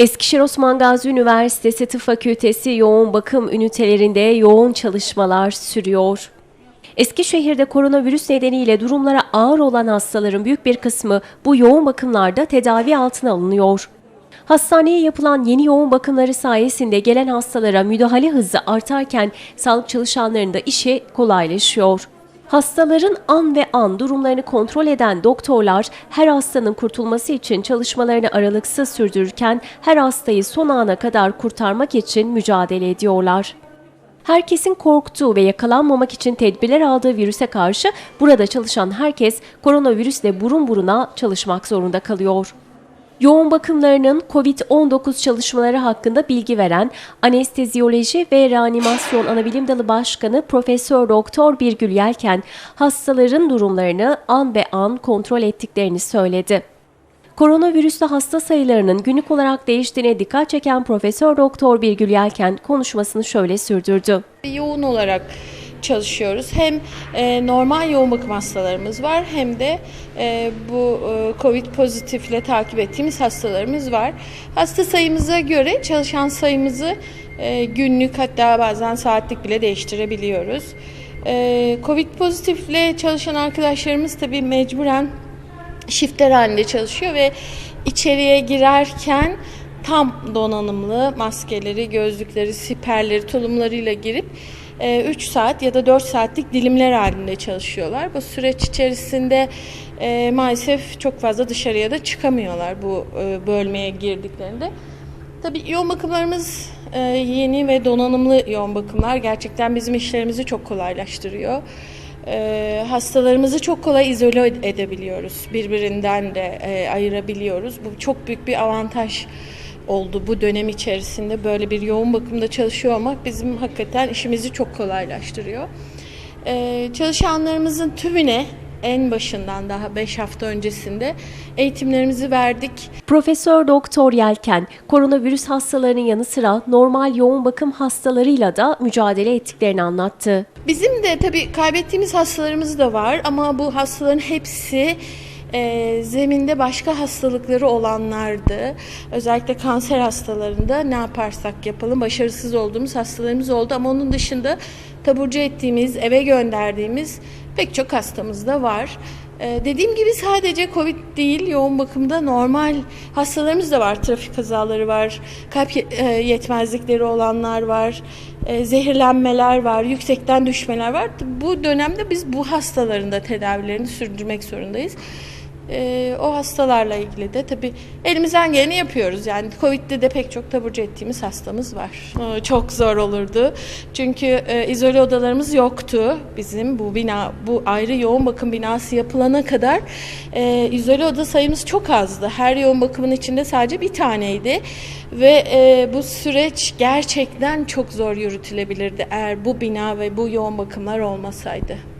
Eskişehir Osman Gazi Üniversitesi Tıp Fakültesi yoğun bakım ünitelerinde yoğun çalışmalar sürüyor. Eskişehir'de koronavirüs nedeniyle durumlara ağır olan hastaların büyük bir kısmı bu yoğun bakımlarda tedavi altına alınıyor. Hastaneye yapılan yeni yoğun bakımları sayesinde gelen hastalara müdahale hızı artarken sağlık çalışanlarının da işi kolaylaşıyor. Hastaların an ve an durumlarını kontrol eden doktorlar her hastanın kurtulması için çalışmalarını aralıksız sürdürürken her hastayı son ana kadar kurtarmak için mücadele ediyorlar. Herkesin korktuğu ve yakalanmamak için tedbirler aldığı virüse karşı burada çalışan herkes koronavirüsle burun buruna çalışmak zorunda kalıyor. Yoğun bakımlarının COVID-19 çalışmaları hakkında bilgi veren Anesteziyoloji ve Reanimasyon Anabilim Dalı Başkanı Profesör Doktor Birgül Yelken, hastaların durumlarını an be an kontrol ettiklerini söyledi. Koronavirüslü hasta sayılarının günlük olarak değiştiğine dikkat çeken Profesör Doktor Birgül Yelken konuşmasını şöyle sürdürdü. yoğun olarak çalışıyoruz. Hem e, normal yoğun bakım hastalarımız var hem de e, bu e, COVID pozitifle takip ettiğimiz hastalarımız var. Hasta sayımıza göre çalışan sayımızı e, günlük hatta bazen saatlik bile değiştirebiliyoruz. E, COVID pozitifle çalışan arkadaşlarımız tabii mecburen shiftler halinde çalışıyor ve içeriye girerken tam donanımlı maskeleri, gözlükleri, siperleri, tulumlarıyla girip 3 saat ya da 4 saatlik dilimler halinde çalışıyorlar. Bu süreç içerisinde e, maalesef çok fazla dışarıya da çıkamıyorlar bu e, bölmeye girdiklerinde. Tabii yoğun bakımlarımız e, yeni ve donanımlı yoğun bakımlar gerçekten bizim işlerimizi çok kolaylaştırıyor. E, hastalarımızı çok kolay izole ed- edebiliyoruz. Birbirinden de e, ayırabiliyoruz. Bu çok büyük bir avantaj oldu bu dönem içerisinde. Böyle bir yoğun bakımda çalışıyor olmak bizim hakikaten işimizi çok kolaylaştırıyor. E, çalışanlarımızın tümüne en başından daha 5 hafta öncesinde eğitimlerimizi verdik. Profesör Doktor Yelken, koronavirüs hastalarının yanı sıra normal yoğun bakım hastalarıyla da mücadele ettiklerini anlattı. Bizim de tabii kaybettiğimiz hastalarımız da var ama bu hastaların hepsi e, zeminde başka hastalıkları olanlardı. Özellikle kanser hastalarında ne yaparsak yapalım başarısız olduğumuz hastalarımız oldu ama onun dışında taburcu ettiğimiz, eve gönderdiğimiz pek çok hastamız da var. Ee, dediğim gibi sadece Covid değil, yoğun bakımda normal hastalarımız da var. Trafik kazaları var, kalp e, yetmezlikleri olanlar var, e, zehirlenmeler var, yüksekten düşmeler var. Bu dönemde biz bu hastaların da tedavilerini sürdürmek zorundayız. Ee, o hastalarla ilgili de tabii elimizden geleni yapıyoruz. Yani Covid'de de pek çok taburcu ettiğimiz hastamız var. Ee, çok zor olurdu. Çünkü e, izole odalarımız yoktu bizim bu bina, bu ayrı yoğun bakım binası yapılana kadar e, izole oda sayımız çok azdı. Her yoğun bakımın içinde sadece bir taneydi ve e, bu süreç gerçekten çok zor yürütülebilirdi eğer bu bina ve bu yoğun bakımlar olmasaydı.